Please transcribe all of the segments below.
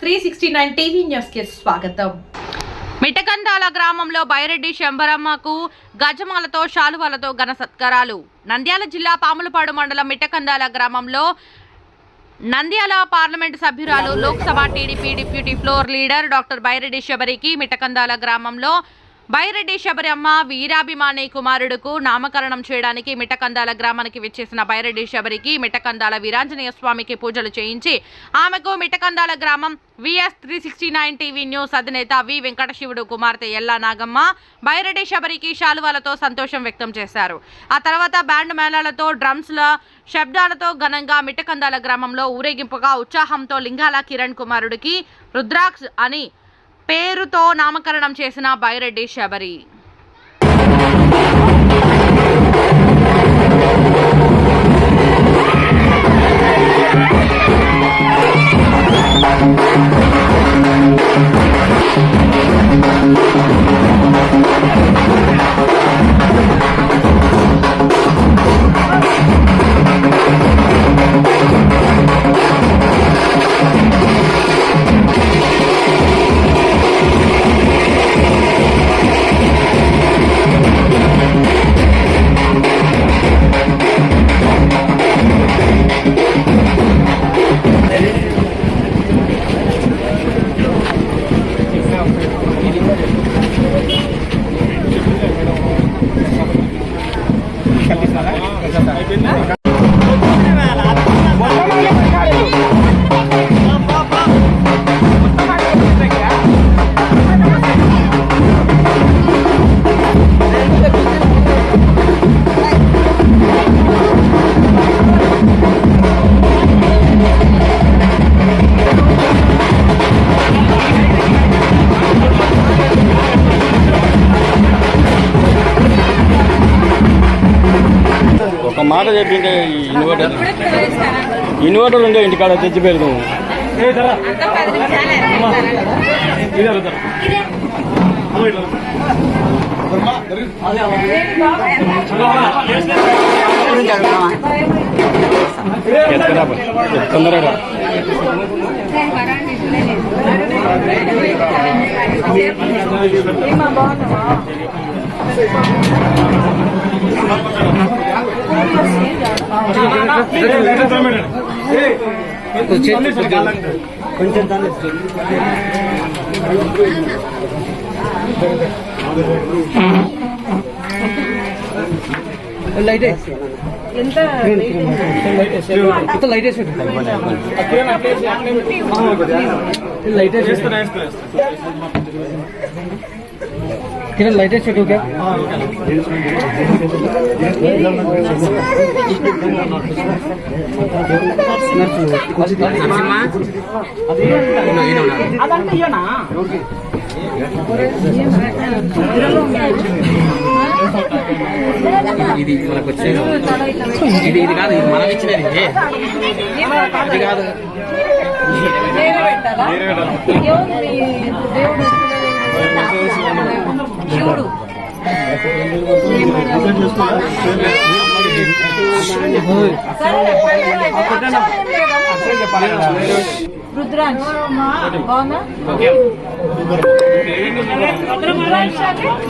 Three sixty nine TV స్వాగతం. మిటకందాల గ్రామంలో బైరెడ్డి శంబరమ్మకు గజమాలతో శాలువాలతో ఘన సత్కారాలు. నంద్యాల జిల్లా పాములపాడు మండలం మిటకందాల గ్రామంలో నంద్యాల పార్లమెంటు సభ్యురాలు Lok Sabha TDP deputy floor leader doctor Byreddy శబరికి Mitakandala గ్రామంలో బైరెడ్డి శబరి అమ్మ వీరాభిమాని కుమారుడుకు నామకరణం చేయడానికి మిట్టకందాల గ్రామానికి విచ్చేసిన బైరెడ్డి శబరికి మిట్టకందాల వీరాంజనేయ స్వామికి పూజలు చేయించి ఆమెకు మిట్టకందాల గ్రామం VS three sixty nine TV news అధినేత వి వెంకటశివుడు కుమార్తె ఎల్లా నాగమ్మ బైరెడ్డి శబరికి శాలువాలతో సంతోషం వ్యక్తం చేశారు. ఆ తర్వాత బ్యాండ్ మేళాలతో డ్రమ్స్ల శబ్దాలతో ఘనంగా మిట్టకందాల గ్రామంలో ఊరేగింపుగా ఉత్సాహంతో లింగాల కిరణ్ కుమారుడికి రుద్రాక్ష్ అని పేరుతో నామకరణం చేసిన బైరెడ్డి శబరి. ఒక మాట చెప్పింటే ఈ ఇన్వర్టర్ ఇన్వర్టర్ ఉందో ఇంటికాడ తెచ్చి కొంచెం లైట్ ఎంత లైట్ వేసి లైట్ వేసి కిరణ్ లైట్ వేసి పెట్టు ఇది మనకు వచ్చేది ఇది ఇది కాదు ఇది మనం ఇచ్చినది ఇది కాదు. దేవుడు రుద్రాంశ్.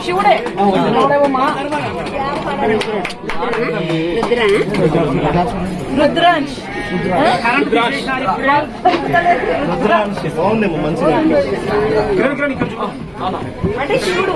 శివుడే? రుద్రాంశ్. అంటే శివుడు.